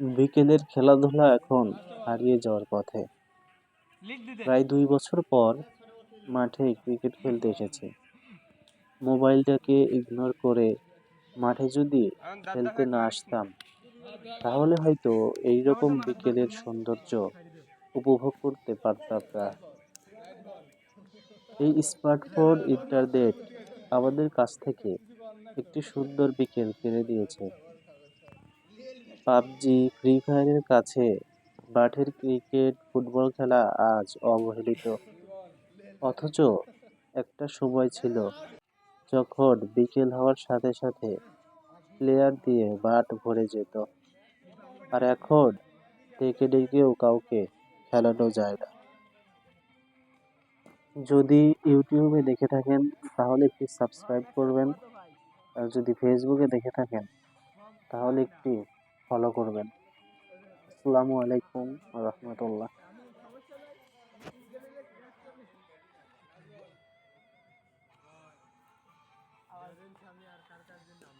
বিকেলের খেলাধুলা এখন হারিয়ে যাওয়ার পথে। প্রায় দুই বছর পর মাঠে ক্রিকেট খেলতে এসেছি। মোবাইলটাকে ইগনোর করে মাঠে যদি খেলতে না আসতাম, তাহলে হয়তো এইরকম বিকেলের সৌন্দর্য উপভোগ করতে পারতাম না। এই স্মার্টফোন ইন্টারনেট আমাদের কাছ থেকে একটি সুন্দর বিকেল কেড়ে দিয়েছে। পাবজি ফ্রি ফায়ারের কাছে। মাঠের ক্রিকেট ফুটবল খেলা আজ অবহেলিত। অথচ একটা সময় ছিল যখন বিকেল হওয়ার সাথে সাথে প্লেয়ার দিয়ে মাঠ ভরে যেত। আর এখন ডেকে ডেকেও কাউকে খেলানো যায় না। যদি ইউটিউবে দেখে থাকেন, তাহলে একটি সাবস্ক্রাইব করবেন। আর যদি ফেসবুকে দেখে থাকেন, তাহলে একটি ফলো করবেন। আসসালামু আলাইকুম রহমতুল্লাহ। আওয়াজ। আর কার কার নাম